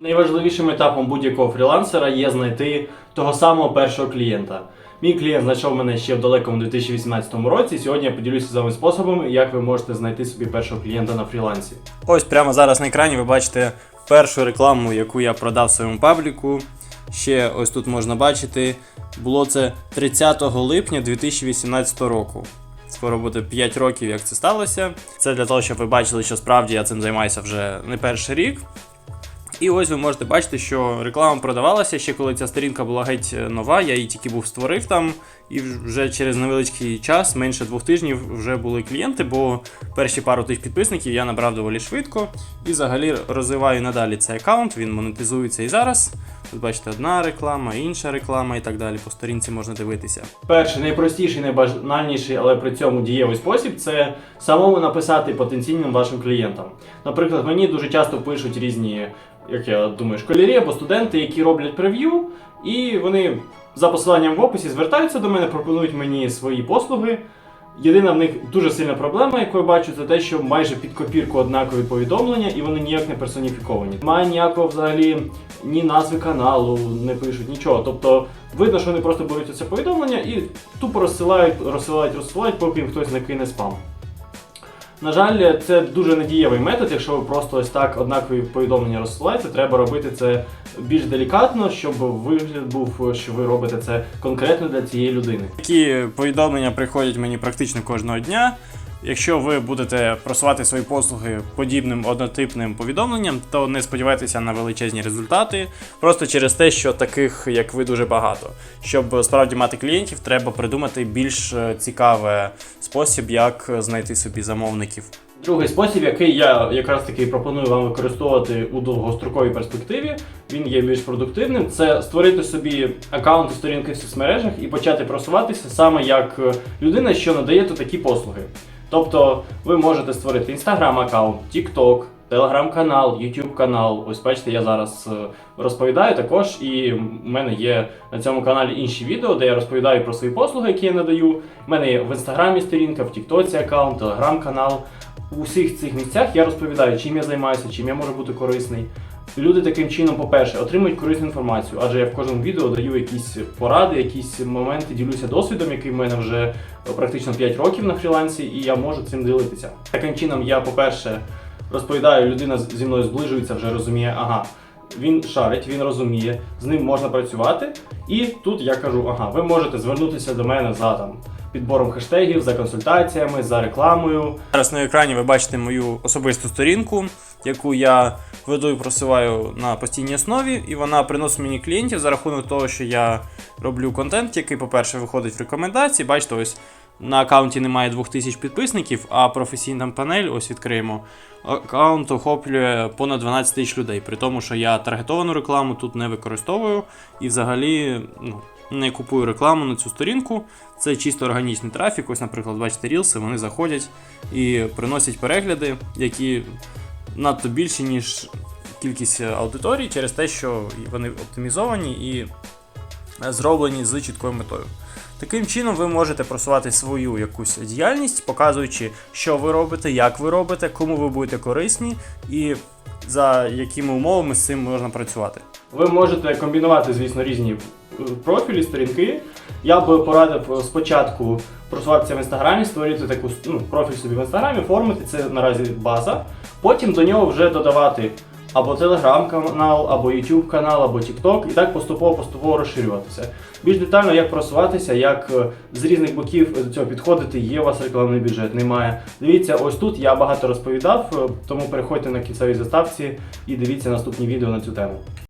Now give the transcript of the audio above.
Найважливішим етапом будь-якого фрілансера є знайти того самого першого клієнта. Мій клієнт знайшов мене ще в далекому 2018 році. Сьогодні я поділюся з вами способами, як ви можете знайти собі першого клієнта на фрілансі. Ось прямо зараз на екрані ви бачите першу рекламу, яку я продав своєму пабліку. Ще ось тут можна бачити. Було це 30 липня 2018 року. Скоро буде 5 років, як це сталося. Це для того, щоб ви бачили, що справді я цим займаюся вже не перший рік. І ось ви можете бачити, що реклама продавалася ще коли ця сторінка була геть е, нова, я її тільки був створив там, і вже через невеличкий час, менше двох тижнів, вже були клієнти, бо перші пару тисяч підписників я набрав доволі швидко. І взагалі розвиваю надалі цей аккаунт, він монетизується і зараз. Тут бачите, одна реклама, інша реклама і так далі. По сторінці можна дивитися. Перший, найпростіший, найбанальніший, але при цьому дієвий спосіб це самому написати потенційним вашим клієнтам. Наприклад, мені дуже часто пишуть різні, як я думаю, школярі або студенти, які роблять прев'ю, і вони за посиланням в описі звертаються до мене, пропонують мені свої послуги. Єдина в них дуже сильна проблема, яку я бачу, це те, що майже під копірку однакові повідомлення, і вони ніяк не персоніфіковані. Немає ніякого взагалі ні назви каналу, не пишуть нічого. Тобто видно, що вони просто беруть це повідомлення і тупо розсилають, розсилають, розсилають, поки їм хтось не кине спам. На жаль, це дуже недієвий метод. Якщо ви просто ось так однакові повідомлення розсилаєте, треба робити це більш делікатно, щоб вигляд був, що ви робите це конкретно для цієї людини. Такі повідомлення приходять мені практично кожного дня. Якщо ви будете просувати свої послуги подібним однотипним повідомленням, то не сподівайтеся на величезні результати, просто через те, що таких як ви дуже багато. Щоб справді мати клієнтів, треба придумати більш е, цікавий спосіб, як знайти собі замовників. Другий спосіб, який я якраз таки пропоную вам використовувати у довгостроковій перспективі, він є більш продуктивним. Це створити собі аккаунти сторінки в соцмережах і почати просуватися саме як е, людина, що надає то такі послуги. Тобто ви можете створити Instagram аккаунт, TikTok, Телеграм-канал, YouTube канал. Ось бачите, я зараз е, розповідаю також, і в мене є на цьому каналі інші відео, де я розповідаю про свої послуги, які я надаю. У мене є в інстаграмі сторінка, в Тіктоці аккаунт, телеграм-канал. У всіх цих місцях я розповідаю, чим я займаюся, чим я можу бути корисний. Люди таким чином, по-перше, отримують корисну інформацію, адже я в кожному відео даю якісь поради, якісь моменти, ділюся досвідом, який в мене вже практично 5 років на фрілансі, і я можу цим ділитися. Таким чином, я, по-перше, розповідаю, людина зі мною зближується, вже розуміє, ага, він шарить, він розуміє, з ним можна працювати. І тут я кажу, ага, ви можете звернутися до мене за там. Підбором хештегів, за консультаціями, за рекламою. Зараз на екрані ви бачите мою особисту сторінку, яку я веду і просуваю на постійній основі, і вона приносить мені клієнтів за рахунок того, що я роблю контент, який, по-перше, виходить в рекомендації. Бачите, ось на аккаунті немає 2000 підписників, а професійна панель, ось відкриємо. Аккаунт охоплює понад 12 тисяч людей, при тому, що я таргетовану рекламу тут не використовую і взагалі ну, не купую рекламу на цю сторінку. Це чисто органічний трафік. Ось, наприклад, бачите, рілси, вони заходять і приносять перегляди, які надто більші, ніж кількість аудиторій, через те, що вони оптимізовані і зроблені з чіткою метою. Таким чином, ви можете просувати свою якусь діяльність, показуючи, що ви робите, як ви робите, кому ви будете корисні і за якими умовами з цим можна працювати. Ви можете комбінувати, звісно, різні е, профілі, сторінки. Я би порадив е, спочатку просуватися в інстаграмі, створити таку ну, профіль собі в інстаграмі, оформити це наразі база. Потім до нього вже додавати або телеграм-канал, або YouTube канал, або TikTok, і так поступово-поступово розширюватися. Більш детально, як просуватися, як е, з різних боків до цього підходити, є у вас рекламний бюджет, немає. Дивіться, ось тут я багато розповідав, е, тому переходьте на кінцевій заставці і дивіться наступні відео на цю тему.